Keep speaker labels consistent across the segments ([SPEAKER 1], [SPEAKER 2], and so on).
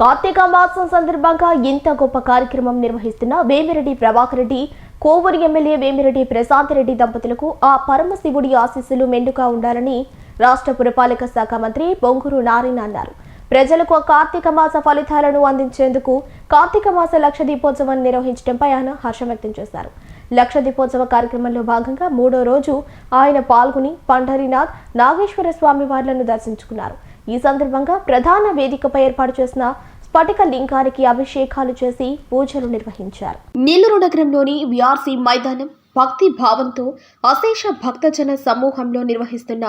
[SPEAKER 1] కార్తీక మాసం సందర్భంగా ఇంత గొప్ప కార్యక్రమం నిర్వహిస్తున్న వేమిరెడ్డి ప్రభాకర్ రెడ్డి కోవూరు ఎమ్మెల్యే వేమిరెడ్డి ప్రశాంత్ రెడ్డి దంపతులకు ఆ పరమశివుడి ఆశీస్సులు మెండుగా ఉండాలని రాష్ట్ర పురపాలక శాఖ మంత్రి బొంగురు నారాయణ అన్నారు. ప్రజలకు కార్తీక మాస ఫలితాలను అందించేందుకు కార్తీక మాస లక్ష దీపోత్సవాన్ని నిర్వహించడంపై ఆయన హర్షం వ్యక్తం చేశారు. లక్ష దీపోత్సవ కార్యక్రమంలో భాగంగా మూడో రోజు ఆయన పాల్గొని పండరీనాథ్ నాగేశ్వర స్వామి వార్లను దర్శించుకున్నారు. ఈ సందర్భంగా ప్రధాన వేదికపై ఏర్పాటు చేసిన స్ఫటిక లింగానికి అభిషేకాలు చేసి పూజలు నిర్వహించారు. నెల్లూరు నగరంలోని విఆర్సీ మైదానం భక్తి భావంతో అశేష భక్తజన సమూహంలో నిర్వహిస్తున్న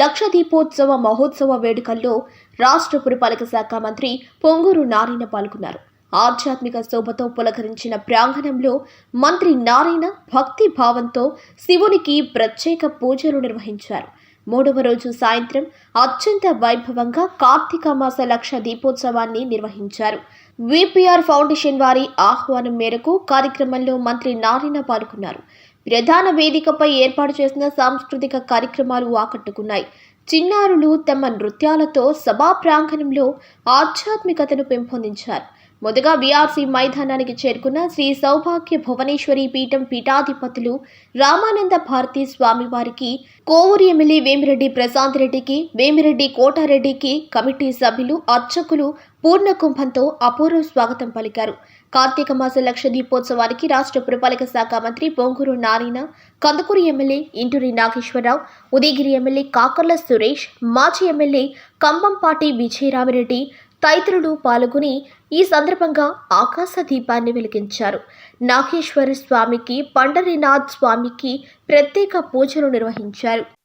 [SPEAKER 1] లక్ష దీపోత్సవ మహోత్సవ వేడుకల్లో రాష్ట్ర పురపాలక శాఖ మంత్రి పొంగూరు నారాయణ పాల్గొన్నారు. ఆధ్యాత్మిక శోభతో పులకరించిన ప్రాంగణంలో మంత్రి నారాయణ భక్తి భావంతో శివునికి ప్రత్యేక పూజలు నిర్వహించారు. మూడవ రోజు సాయంత్రం అత్యంత వైభవంగా కార్తీక మాస లక్ష దీపోత్సవాన్ని నిర్వహించారు. విపిఆర్ ఫౌండేషన్ వారి ఆహ్వానం మేరకు కార్యక్రమంలో మంత్రి నారాయణ పాల్గొన్నారు. ప్రధాన వేదికపై ఏర్పాటు చేసిన సాంస్కృతిక కార్యక్రమాలు ఆకట్టుకున్నాయి. చిన్నారులు తమ నృత్యాలతో సభా ప్రాంగణంలో ఆధ్యాత్మికతను పెంపొందించారు. మొదగా బీఆర్సీ మైదానానికి చేరుకున్న శ్రీ సౌభాగ్య భువనేశ్వరి పీఠం పీఠాధిపతులు రామానంద భారతి స్వామివారికి కోవూరు ఎమ్మెల్యే వేమిరెడ్డి ప్రశాంత్ రెడ్డికి వేమిరెడ్డి కోటారెడ్డికి కమిటీ సభ్యులు అర్చకులు పూర్ణ కుంభంతో అపూర్వ స్వాగతం పలికారు. కార్తీక మాస లక్ష దీపోత్సవానికి రాష్ట్ర పురపాలక శాఖ మంత్రి పొంగూరు నారాయణ కందుకూరు ఎమ్మెల్యే ఇంటూరి నాగేశ్వరరావు ఉదయగిరి ఎమ్మెల్యే కాకర్ల సురేష్ మాజీ ఎమ్మెల్యే కంబంపాటి విజయరామిరెడ్డి తదితరులు పాల్గొని ఈ సందర్భంగా ఆకాశ దీపాన్ని వెలిగించారు. నాగేశ్వర స్వామికి పండరీనాథ్ స్వామికి ప్రత్యేక పూజలు నిర్వహించారు.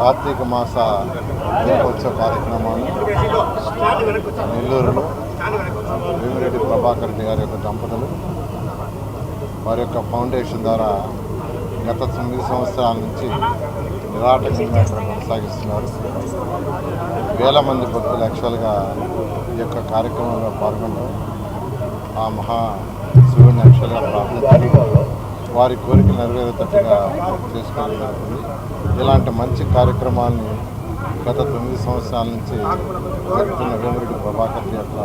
[SPEAKER 2] కార్తీక మాస దీపోత్సవ కార్యక్రమాన్ని నెల్లూరులో భీమిరెడ్డి ప్రభాకర్ రెడ్డి గారి యొక్క దంపతులు వారి యొక్క ఫౌండేషన్ ద్వారా గత తొమ్మిది సంవత్సరాల నుంచి నిరాటకంగా ఇక్కడ కొనసాగిస్తున్నారు. వేల మంది భక్తులు యాక్చువల్గా ఈ యొక్క కార్యక్రమంలో పాల్గొంటారు ఆ మహా శివుడిని యాక్చువల్గా ప్రార్థించడం వారి కోరికలు నెరవేరేటట్టుగా చేసుకోవడం జరుగుతుంది. ఇలాంటి మంచి కార్యక్రమాన్ని గత తొమ్మిది సంవత్సరాల నుంచి జరుగుతున్న వేమిరెడ్డి ప్రభాకర్ యొక్క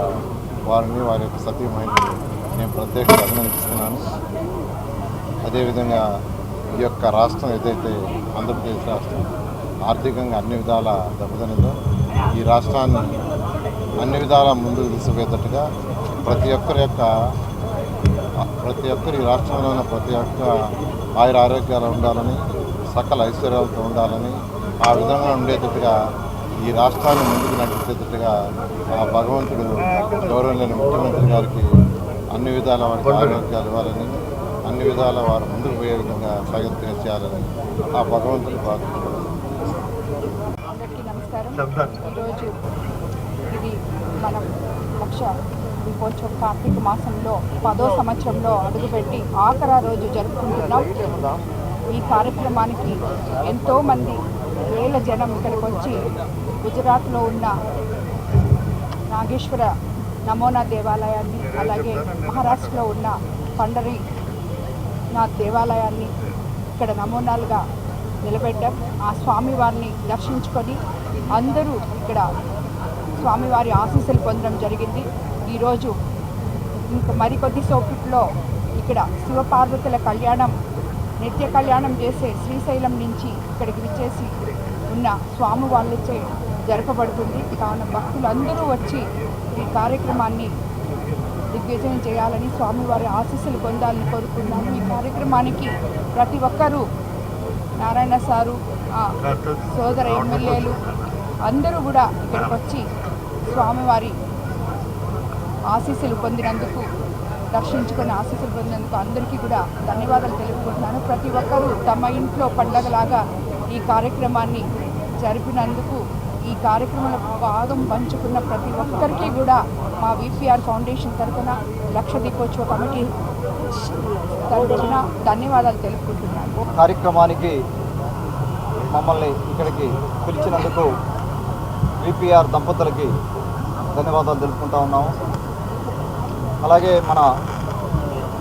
[SPEAKER 2] వారిని వారి యొక్క సతీమహిని నేను ప్రత్యేకంగా అభినందిస్తున్నాను. అదేవిధంగా ఈ యొక్క రాష్ట్రం ఏదైతే ఆంధ్రప్రదేశ్ రాష్ట్రం ఆర్థికంగా అన్ని విధాల దెబ్బతినదో ఈ రాష్ట్రాన్ని అన్ని విధాల ముందుకు తీసుకుపోయేటట్టుగా ప్రతి ఒక్కరి యొక్క ప్రతి ఒక్కరు ఈ రాష్ట్రంలో ఉన్న ప్రతి ఒక్క ఆయుర ఆరోగ్యాలు ఉండాలని సకల ఐశ్వర్యాలతో ఉండాలని ఆ విధంగా ఉండేటట్టుగా ఈ రాష్ట్రాన్ని ముందుకు నడిచేటట్టుగా ఆ భగవంతుడు గౌరవలేని ముఖ్యమంత్రి గారికి అన్ని విధాల వారికి ఆరోగ్యాలు ఇవ్వాలని అన్ని విధాల వారు ముందుకు పోయే విధంగా ప్రయత్నం చేయాలని ఆ భగవంతుడు ప్రార్థించారు
[SPEAKER 3] నమస్కారం. ఈరోజు ఇది మనం లక్ష దీపోత్సవం కార్తీక మాసంలో పదో సంవత్సరంలో అడుగుపెట్టి ఆఖరా రోజు జరుపుకుంటున్నాం. ఈ కార్యక్రమానికి ఎంతోమంది వేల జనం ఇక్కడికి వచ్చి గుజరాత్లో ఉన్న నాగేశ్వర నమోనా దేవాలయాన్ని అలాగే మహారాష్ట్రలో ఉన్న పండరి నాథ్ దేవాలయాన్ని ఇక్కడ నమూనాలుగా నిలబెట్టాం. ఆ స్వామివారిని దర్శించుకొని అందరూ ఇక్కడ స్వామివారి ఆశీస్సులు పొందడం జరిగింది. ఈరోజు ఇంకా మరికొద్ది సోపిట్లో ఇక్కడ శివపార్వతుల కళ్యాణం నిత్య కళ్యాణం చేసే శ్రీశైలం నుంచి ఇక్కడికి విచ్చేసి ఉన్న స్వామి వాళ్ళచే జరపబడుతుంది. కావున భక్తులందరూ వచ్చి ఈ కార్యక్రమాన్ని దిగ్విజయం చేయాలని స్వామివారి ఆశీస్సులు పొందాలని కోరుకున్నాను ఈ కార్యక్రమానికి ప్రతి ఒక్కరూ నారాయణ సారు ఆ సోదర ఎమ్మెల్యేలు అందరూ కూడా ఇక్కడికి వచ్చి స్వామివారి ఆశీస్సులు పొందినందుకు దర్శించుకొని ఆశీస్సులు పొందినందుకు అందరికీ కూడా ధన్యవాదాలు తెలుపుకుంటున్నాను. ప్రతి ఒక్కరూ తమ ఇంట్లో పండగలాగా ఈ కార్యక్రమాన్ని జరిపినందుకు ఈ కార్యక్రమంలో భాగం పంచుకున్న ప్రతి ఒక్కరికి కూడా మా విపిఆర్ ఫౌండేషన్ తరఫున లక్ష దీపోత్సవ కమిటీ తరఫున ధన్యవాదాలు తెలుపుకుంటున్నాను.
[SPEAKER 4] కార్యక్రమానికి మమ్మల్ని ఇక్కడికి పిలిచినందుకు విపిఆర్ దంపతులకి ధన్యవాదాలు తెలుపుకుంటా ఉన్నాము. అలాగే మన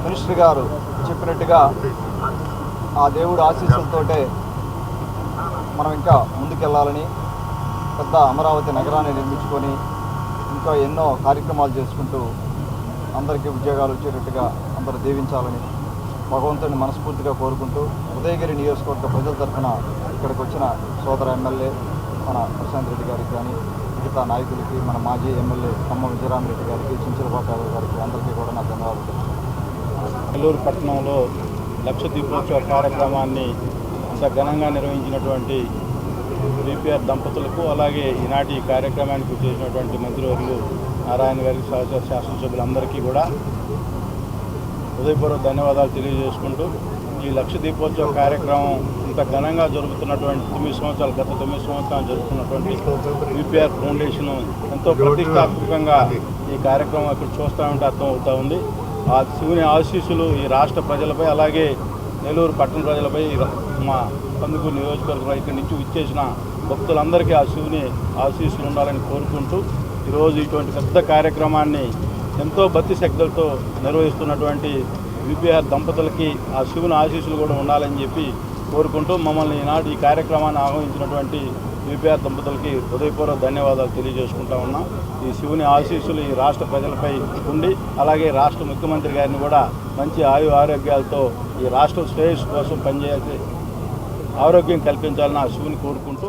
[SPEAKER 4] మినిస్టర్ గారు చెప్పినట్టుగా ఆ దేవుడు ఆశీస్సులతోటే మనం ఇంకా ముందుకెళ్ళాలని పెద్ద అమరావతి నగరాన్ని నిర్మించుకొని ఇంకా ఎన్నో కార్యక్రమాలు చేసుకుంటూ అందరికీ ఉద్యోగాలు వచ్చేటట్టుగా అందరూ దీవించాలని భగవంతుని మనస్ఫూర్తిగా కోరుకుంటూ ఉదయగిరి నియోజకవర్గ ప్రజల తరఫున ఇక్కడికి వచ్చిన సోదర ఎమ్మెల్యే మన ప్రశాంత్ రెడ్డి గారికి కానీ మిగతా నాయకులకి మన మాజీ ఎమ్మెల్యే ఖమ్మం విజయరామరెడ్డి గారికి చించలపాటి గారికి అందరికీ కూడా నా ధన్యవాదాలు
[SPEAKER 5] నెల్లూరు పట్టణంలో లక్ష దీపోత్సవ కార్యక్రమాన్ని అంత ఘనంగా నిర్వహించినటువంటి బీపీఆర్ దంపతులకు అలాగే ఈనాటి కార్యక్రమానికి చేసినటువంటి మంత్రివర్యులు నారాయణ గారికి సహచర శాసనసభ్యులందరికీ కూడా హృదయపూర్వక ధన్యవాదాలు తెలియజేసుకుంటూ ఈ లక్ష దీపోత్సవ కార్యక్రమం ఇంత ఘనంగా జరుగుతున్నటువంటి తొమ్మిది సంవత్సరాలు గత తొమ్మిది సంవత్సరాలు జరుగుతున్నటువంటి యూపీఆర్ ఫౌండేషన్ ఎంతో ప్రతిష్టాత్మకంగా ఈ కార్యక్రమం ఇక్కడ చూస్తూ ఉంటే అర్థం అవుతా ఉంది. ఆ శివుని ఆశీస్సులు ఈ రాష్ట్ర ప్రజలపై అలాగే నెల్లూరు పట్టణ ప్రజలపై మా కందుకూరు నియోజకవర్గంలో ఇక్కడి నుంచి విచ్చేసిన భక్తులందరికీ ఆ శివుని ఆశీస్సులు ఉండాలని కోరుకుంటూ ఈరోజు ఇటువంటి పెద్ద కార్యక్రమాన్ని ఎంతో భక్తి శక్తులతో నిర్వహిస్తున్నటువంటి విపిఆర్ దంపతులకి ఆ శివుని ఆశీస్సులు కూడా ఉండాలని చెప్పి కోరుకుంటూ మమ్మల్ని ఈనాడు ఈ కార్యక్రమాన్ని ఆహ్వానించినటువంటి యూపీఆర్ దంపతులకి హృదయపూర్వక ధన్యవాదాలు తెలియజేసుకుంటా ఉన్నాం. ఈ శివుని ఆశీస్సులు ఈ రాష్ట్ర ప్రజలపై ఉండి అలాగే రాష్ట్ర ముఖ్యమంత్రి గారిని కూడా మంచి ఆయు ఆరోగ్యాలతో ఈ రాష్ట్ర శ్రేయస్సు కోసం పనిచేసి ఆరోగ్యం కల్పించాలని ఆ శివుని కోరుకుంటూ